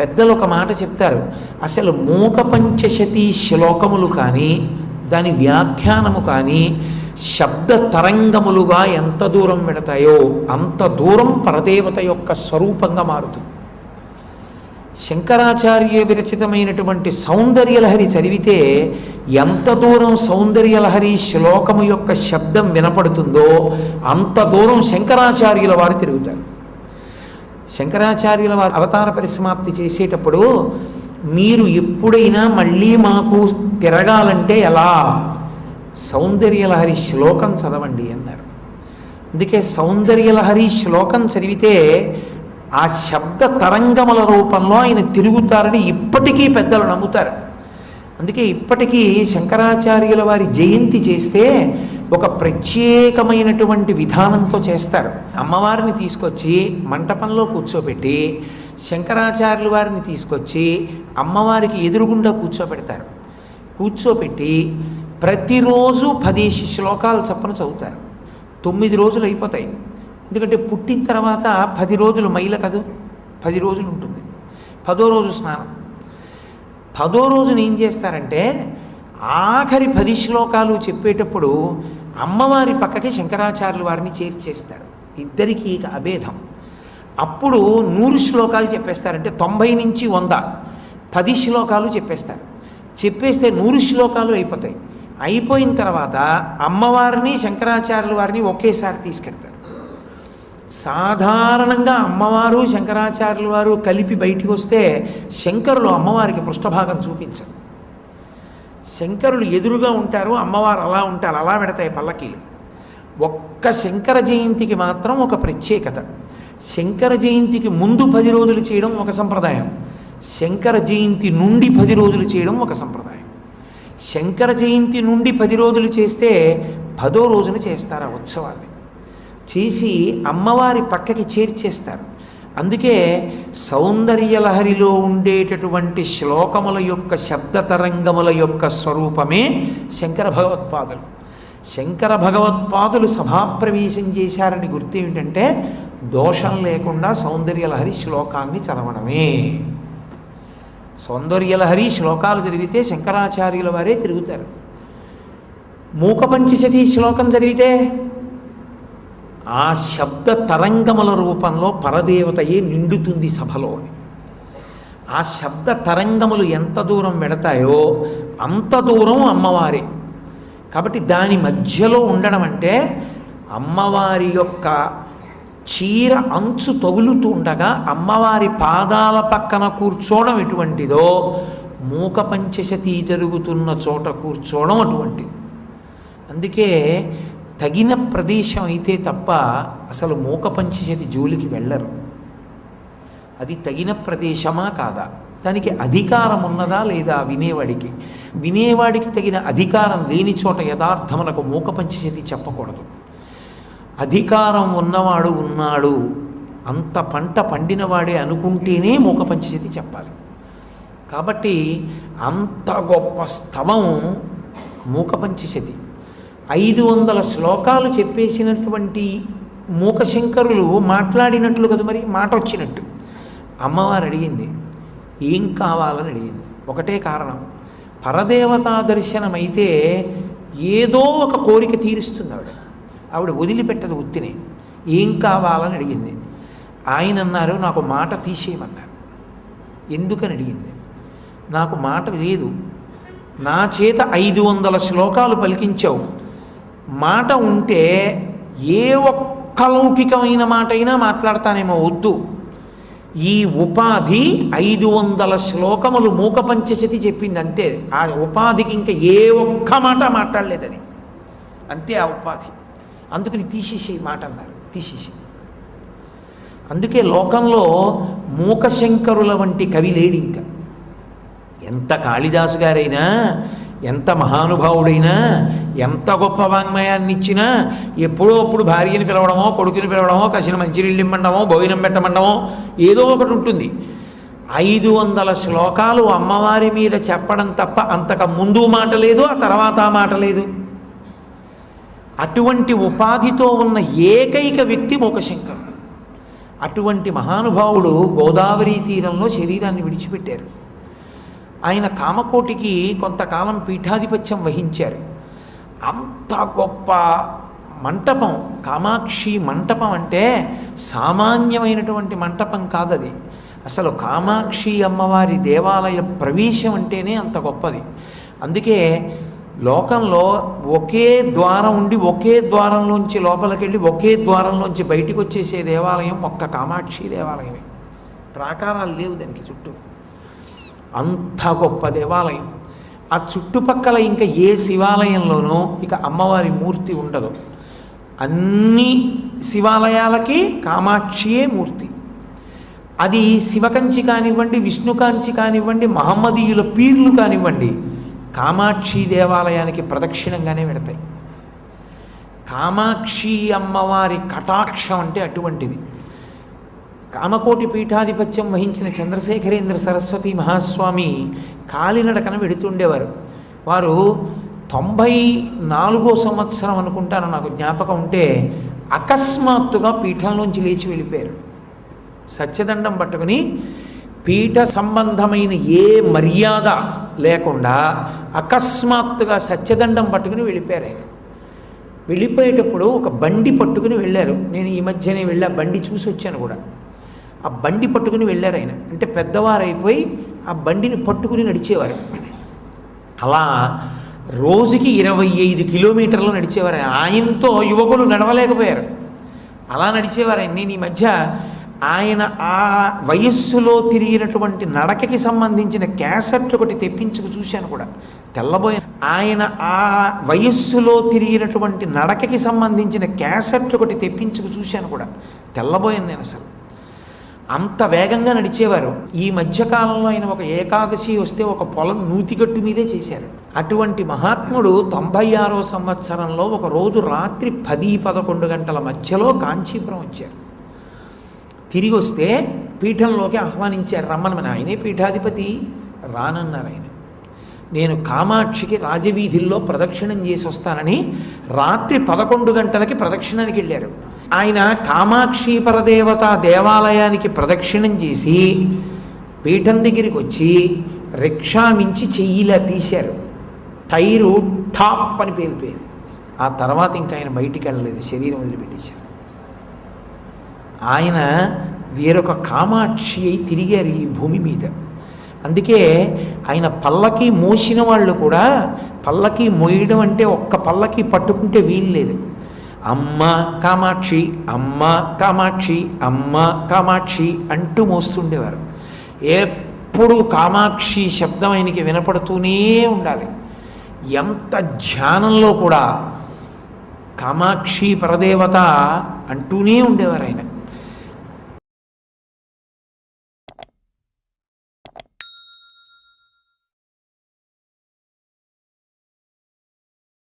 పెద్దలు ఒక మాట చెప్తారు అసలు మూక పంచశతి శ్లోకములు కానీ దాని వ్యాఖ్యానము కానీ శబ్ద తరంగములుగా ఎంత దూరం పెడతాయో అంత దూరం పరదేవత యొక్క స్వరూపంగా మారుతుంది. శంకరాచార్య విరచితమైనటువంటి సౌందర్యలహరి చదివితే ఎంత దూరం సౌందర్యలహరి శ్లోకము యొక్క శబ్దం వినపడుతుందో అంత దూరం శంకరాచార్యుల వారు తిరుగుతారు. శంకరాచార్యుల వారు అవతార పరిసమాప్తి చేసేటప్పుడు మీరు ఎప్పుడైనా మళ్ళీ మాకు తిరగాలంటే ఎలా? సౌందర్యలహరి శ్లోకం చదవండి అన్నారు. అందుకే సౌందర్యలహరి శ్లోకం చదివితే ఆ శబ్ద తరంగముల రూపంలో ఆయన తిరుగుతారని ఇప్పటికీ పెద్దలు నమ్ముతారు. అందుకే ఇప్పటికీ శంకరాచార్యుల వారి జయంతి చేస్తే ఒక ప్రత్యేకమైనటువంటి విధానంతో చేస్తారు. అమ్మవారిని తీసుకొచ్చి మంటపంలో కూర్చోబెట్టి శంకరాచార్యుల వారిని తీసుకొచ్చి అమ్మవారికి ఎదురుగుండా కూర్చోబెడతారు. కూర్చోబెట్టి ప్రతిరోజు పదేసి శ్లోకాలు చప్పన చదువుతారు. తొమ్మిది రోజులు అయిపోతాయి. ఎందుకంటే పుట్టిన తర్వాత పది రోజులు మైల కదూ పది రోజులు ఉంటుంది. పదో రోజు స్నానం. పదో రోజున ఏం చేస్తారంటే ఆఖరి పది శ్లోకాలు చెప్పేటప్పుడు అమ్మవారి పక్కకి శంకరాచార్యులు వారిని చేర్చేస్తారు. ఇద్దరికీ ఇక అభేదం. అప్పుడు నూరు శ్లోకాలు చెప్పేస్తారంటే తొంభై నుంచి వంద పది శ్లోకాలు చెప్పేస్తారు. చెప్పేస్తే నూరు శ్లోకాలు అయిపోతాయి. అయిపోయిన తర్వాత అమ్మవారిని శంకరాచార్యుల వారిని ఒకేసారి తీసుకెడతారు. సాధారణంగా అమ్మవారు శంకరాచార్యుల వారు కలిపి బయటికి వస్తే శంకరులు అమ్మవారికి పృష్ఠభాగం చూపించరు. శంకరులు ఎదురుగా ఉంటారు అమ్మవారు అలా ఉంటారు అలా పెడతాయి పల్లకీలు. ఒక్క శంకర జయంతికి మాత్రం ఒక ప్రత్యేకత. శంకర జయంతికి ముందు పది రోజులు చేయడం ఒక సంప్రదాయం. శంకర జయంతి నుండి పది రోజులు చేయడం ఒక సంప్రదాయం. శంకర జయంతి నుండి పది రోజులు చేస్తే పదో రోజున చేస్తారు ఆ ఉత్సవాన్ని. చేసి అమ్మవారి పక్కకి చేర్చేస్తారు. అందుకే సౌందర్యలహరిలో ఉండేటటువంటి శ్లోకముల యొక్క శబ్ద తరంగముల యొక్క స్వరూపమే శంకర భగవత్పాదులు. శంకర భగవత్పాదులు సభాప్రవేశం చేశారని గుర్తు ఏమిటంటే దోషం లేకుండా సౌందర్యలహరి శ్లోకాన్ని చదవడమే. సౌందర్యలహరి శ్లోకాలు చదివితే శంకరాచార్యుల వారే తిరుగుతారు. మూకపంచశతి శ్లోకం చదివితే ఆ శబ్ద తరంగముల రూపంలో పరదేవతయే నిండుతుంది సభలో ఆ శబ్ద తరంగములు ఎంత దూరం వెడతాయో అంత దూరం అమ్మవారే. కాబట్టి దాని మధ్యలో ఉండడం అంటే అమ్మవారి యొక్క చీర అంచు తగులుతూ ఉండగా అమ్మవారి పాదాల పక్కన కూర్చోవడం ఎటువంటిదో మూక పంచశతి జరుగుతున్న చోట కూర్చోవడం అటువంటిది. అందుకే తగిన ప్రదేశం అయితే తప్ప అసలు మూక పంచశతి జోలికి వెళ్ళరు. అది తగిన ప్రదేశమా కాదా? దానికి అధికారం ఉన్నదా లేదా వినేవాడికి? వినేవాడికి తగిన అధికారం లేని చోట యథార్థమునకు మూక పంచశతి చెప్పకూడదు. అధికారం ఉన్నవాడు ఉన్నాడు. అంత పంట పండినవాడే అనుకుంటేనే మూక పంచశతి చెప్పాలి. కాబట్టి అంత గొప్ప స్తవం మూక పంచశతి ఐదు వందల శ్లోకాలు చెప్పేసినటువంటి మూకశంకరులు మాట్లాడినట్లు కదా మరి మాట వచ్చినట్టు. అమ్మవారు అడిగింది ఏం కావాలని అడిగింది? ఒకటే కారణం పరదేవతా దర్శనం అయితే ఏదో ఒక కోరిక తీరుస్తుంది ఆవిడ ఆవిడ వదిలిపెట్టదు ఉత్తిని. ఏం కావాలని అడిగింది? ఆయన అన్నారు నాకు మాట తీసేయమన్నారు. ఎందుకని అడిగింది? నాకు మాట లేదు. నా చేత ఐదు వందల శ్లోకాలు పలికించావు. మాట ఉంటే ఏ ఒక్క లౌకికమైన మాట అయినా మాట్లాడతానేమో వద్దు. ఈ ఉపాధి ఐదు వందల శ్లోకములు మూక పంచశతి చెప్పింది అంతే ఆ ఉపాధికి ఇంకా ఏ ఒక్క మాట మాట్లాడలేదు అది. అంతే ఆ ఉపాధి. అందుకని తీసేసే మాట అన్నారు. తీసేసి అందుకే లోకంలో మూకశంకరుల వంటి కవి లేడు ఇంకా. ఎంత కాళిదాసు గారైనా ఎంత మహానుభావుడైనా ఎంత గొప్ప వాంగ్మయాన్ని ఇచ్చినా ఎప్పుడో అప్పుడు భార్యని పిలవడమో కొడుకుని పిలవడమో కసిన మంచినీళ్ళు ఇమ్మండమో భోజనం పెట్టమండమో ఏదో ఒకటి ఉంటుంది. ఐదు వందల శ్లోకాలు అమ్మవారి మీద చెప్పడం తప్ప అంతక ముందు మాట లేదు ఆ తర్వాత మాట లేదు. అటువంటి ఉపాధితో ఉన్న ఏకైక వ్యక్తి మూకశంకరుడు అటువంటి మహానుభావుడు గోదావరి తీరంలో శరీరాన్ని విడిచిపెట్టారు. ఆయన కామకోటికి కొంతకాలం పీఠాధిపత్యం వహించారు. అంత గొప్ప మంటపం కామాక్షి మంటపం అంటే సామాన్యమైనటువంటి మంటపం కాదది. అసలు కామాక్షి అమ్మవారి దేవాలయ ప్రవేశం అంటేనే అంత గొప్పది. అందుకే లోకంలో ఒకే ద్వారం ఉండి ఒకే ద్వారంలోంచి లోపలికి వెళ్ళి ఒకే ద్వారంలోంచి బయటికి వచ్చేసే దేవాలయం ఒక్క కామాక్షి దేవాలయమే. ప్రాకారాలు లేవు దానికి చుట్టూ. అంత గొప్ప దేవాలయం. ఆ చుట్టుపక్కల ఇంకా ఏ శివాలయంలోనూ ఇక అమ్మవారి మూర్తి ఉండదు. అన్ని శివాలయాలకి కామాక్షియే మూర్తి. అది శివకంచి కానివ్వండి విష్ణుకాంచి కానివ్వండి మహమ్మదీయుల పీర్లు కానివ్వండి కామాక్షి దేవాలయానికి ప్రదక్షిణంగానే పెడతాయి. కామాక్షి అమ్మవారి కటాక్షం అంటే అటువంటిది. కామకోటి పీఠాధిపత్యం వహించిన చంద్రశేఖరేంద్ర సరస్వతి మహాస్వామి కాలినడకన వెడుతుండేవారు. వారు తొంభై నాలుగో సంవత్సరం అనుకుంటాను నాకు జ్ఞాపకం ఉంటే అకస్మాత్తుగా పీఠంలోంచి లేచి వెళ్ళిపోయారు. సత్యదండం పట్టుకుని పీఠ సంబంధమైన ఏ మర్యాద లేకుండా అకస్మాత్తుగా సత్యదండం పట్టుకుని వెళ్ళిపోయారు ఆయన. వెళ్ళిపోయేటప్పుడు ఒక బండి పట్టుకుని వెళ్ళారు. నేను ఈ మధ్యనే వెళ్ళి ఆ బండి చూసి వచ్చాను కూడా. ఆ బండి పట్టుకుని వెళ్ళారు ఆయన. అంటే పెద్దవారైపోయి ఆ బండిని పట్టుకుని నడిచేవారు. అలా రోజుకి ఇరవై ఐదు కిలోమీటర్లు నడిచేవారు. ఆయనతో యువకులు నడవలేకపోయారు. అలా నడిచేవారు ఆయన నేను ఈ మధ్య ఆయన ఆ వయస్సులో తిరిగినటువంటి నడకకి సంబంధించిన క్యాసెట్ ఒకటి తెప్పించుకు చూశాను కూడా. తెల్లబోయ ఆయన ఆ వయస్సులో తిరిగినటువంటి నడకకి సంబంధించిన క్యాసెట్ ఒకటి తెప్పించుకు చూశాను కూడా. తెల్లబోయాను నేను అసలు. అంత వేగంగా నడిచేవారు. ఈ మధ్యకాలంలో ఆయన ఒక ఏకాదశి వస్తే ఒక పొలం నూతిగట్టు మీదే చేశారు. అటువంటి మహాత్ముడు తొంభై ఆరో సంవత్సరంలో ఒక రోజు రాత్రి పది పదకొండు గంటల మధ్యలో కాంచీపురం వచ్చారు. తిరిగి వస్తే పీఠంలోకి ఆహ్వానించారు. రమ్మనమని. ఆయనే పీఠాధిపతి. రానన్నారు ఆయన. నేను కామాక్షికి రాజవీధుల్లో ప్రదక్షిణం చేసి వస్తానని రాత్రి పదకొండు గంటలకి ప్రదక్షిణానికి వెళ్ళారు. ఆయన కామాక్షి పరదేవత దేవాలయానికి ప్రదక్షిణం చేసి పీఠం దగ్గరికి వచ్చి రిక్షా మించి చెయ్యిలా తీశారు. టైరు టాప్ అని పేలిపోయింది ఆ తర్వాత ఇంకా ఆయన బయటికి వెళ్ళలేదు శరీరం వదిలిపెట్టేశారు. ఆయన వేరొక కామాక్షి అయి తిరిగారు ఈ భూమి మీద. అందుకే ఆయన పల్లకి మోసిన వాళ్ళు కూడా పల్లకి మోయడం అంటే ఒక్క పల్లకి పట్టుకుంటే వీలు లేదు. అమ్మ కామాక్షి అమ్మ కామాక్షి అమ్మ కామాక్షి అంటూ మోస్తుండేవారు. ఎప్పుడు కామాక్షి శబ్దం ఆయనకి వినపడుతూనే ఉండాలి. ఎంత ధ్యానంలో కూడా కామాక్షి పరదేవత అంటూనే ఉండేవారు ఆయన.